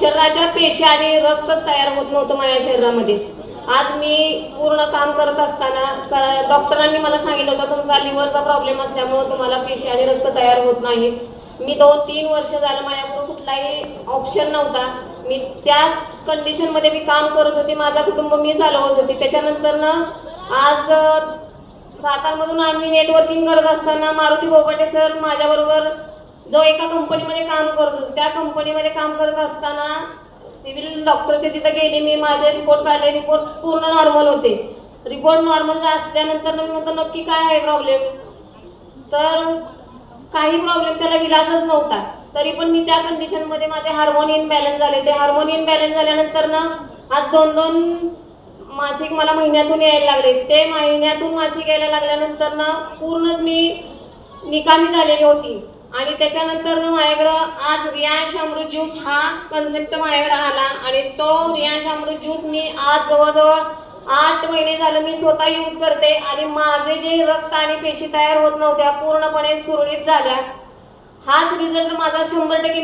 शरीराच्या पेशी आणि रक्तच तयार होत नव्हतं माझ्या शरीरामध्ये. आज मी पूर्ण काम करत असताना डॉक्टरांनी मला सांगितलं होतं तुमचा लिव्हरचा प्रॉब्लेम असल्यामुळं तुम्हाला पेशी आणि रक्त तयार होत नाहीत मी दोन तीन वर्ष झालं माझ्यापुढे कुठलाही ऑप्शन नव्हता. मी त्याच कंडिशनमध्ये मी काम करत होते माझा कुटुंब मी चालवत होते. त्याच्यानंतर ना आज सातारमधून आम्ही नेटवर्किंग करत असताना मारुती बोपाटे सर माझ्याबरोबर जो एका कंपनीमध्ये काम करतो त्या कंपनीमध्ये काम करत असताना सिव्हिल डॉक्टरचे तिथं गेले मी माझे रिपोर्ट काढले रिपोर्ट पूर्ण नॉर्मल होते. रिपोर्ट नॉर्मल असल्यानंतर मी म्हणतो नक्की काय आहे प्रॉब्लेम तर काही प्रॉब्लेम त्याला इलाजच नव्हता. तरी पण मी त्या कंडिशनमध्ये माझे हार्मोन इनबॅलन्स झाले. ते हार्मोन इनबॅलन्स झाल्यानंतर ना आज दोन दोन मासिक मला महिन्यातून यायला लागले. ते महिन्यातून मासिक यायला लागल्यानंतर ना पूर्णच मी निकामी झालेली होती. आणि त्याच्यानंतर माझ्याकडं आज रियांश अमृत ज्यूस हा कन्सेप्ट माझ्याकडं आला. आणि तो रियांश अमृत ज्यूस मी आज जवळजवळ आठ महिने झालं मी स्वतः यूज करते. आणि माझे जे रक्त आणि पेशी तयार होत नव्हत्या पूर्णपणे सुरळीत झाल्या. हाच रिझल्ट माझा शंभर टक्के